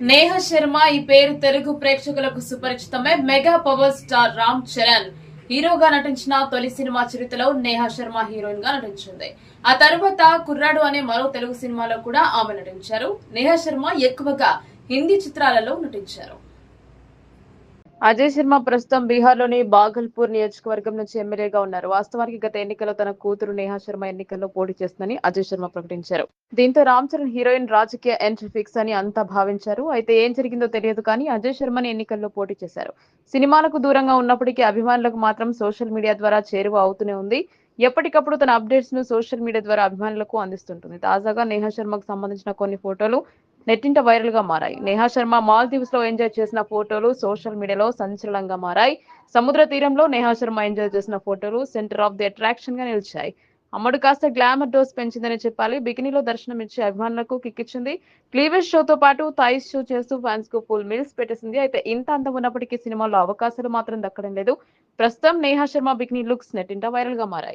నేహ శర్మ ఈ పేరు తెలుగు ప్రేక్షకులకు సుపరిచితమే mega power star Ram Charan హీరోగా నటించిన తొలి సినిమా చరిత్రలో నేహ శర్మ హీరోయిన్గా నటించింది. ఆ తర్వాత కుర్రాడు అనే మరో తెలుగు సినిమాలో కూడా ఆమె నటించారు. నేహ శర్మ ఎక్కువగా హిందీ చిత్రాలలో నటించారు. అజయ్ శర్మ ప్రస్తుతం బీహార్లోని బాగల్పూర్ నియోజకవర్గం నుంచి ఎమ్మెల్యేగా ఉన్నారు. వాస్తవానికి గత ఎన్నికల్లో తన కూతురు నేహా శర్మ ఎన్నికల్లో పోటీ చేస్తుందని అజయ్ శర్మ ప్రకటించారు. దీంతో రామ్ చరణ్ హీరోయిన్ రాజకీయ ఎంట్రీ ఫిక్స్ అని అంతా భావించారు. అయితే ఏం జరిగిందో తెలియదు కానీ అజయ్ శర్మని ఎన్నికల్లో పోటీ చేశారు. సినిమాలకు దూరంగా ఉన్నప్పటికీ అభిమానులకు మాత్రం సోషల్ మీడియా ద్వారా చేరువ అవుతూనే ఉంది. ఎప్పటికప్పుడు తన అప్డేట్స్ను సోషల్ మీడియా ద్వారా అభిమానులకు అందిస్తుంటుంది. తాజాగా నేహా శర్మకు సంబంధించిన కొన్ని ఫోటోలు నెట్టింట వైరల్గా మారాయి. నేహా శర్మ మాల్దీవ్స్లో ఎంజాయ్ చేసిన ఫోటోలు సోషల్ మీడియాలో సంచలనంగా మారాయి. సముద్ర తీరంలో నేహా శర్మ ఎంజాయ్ చేసిన ఫోటోలు సెంటర్ ఆఫ్ ది అట్రాక్షన్గా నిలిచాయి. అమ్మడు కాస్త గ్లామర్ డోస్ పెంచిందని చెప్పాలి. బికినీలో దర్శనం ఇచ్చి అభిమానులకు కిక్కిచ్చింది. క్లీవేజ్ షోతో పాటు థాయిస్ షో చేస్తూ ఫ్యాన్స్కు ఫుల్ మీల్స్ పెట్టేసింది. అయితే ఇంత అందం ఉన్నప్పటికీ సినిమాలో అవకాశాలు మాత్రం దక్కడం లేదు. ప్రస్తుతం నేహా శర్మ బికినీ లుక్స్ నెట్టింట వైరల్గా మారాయి.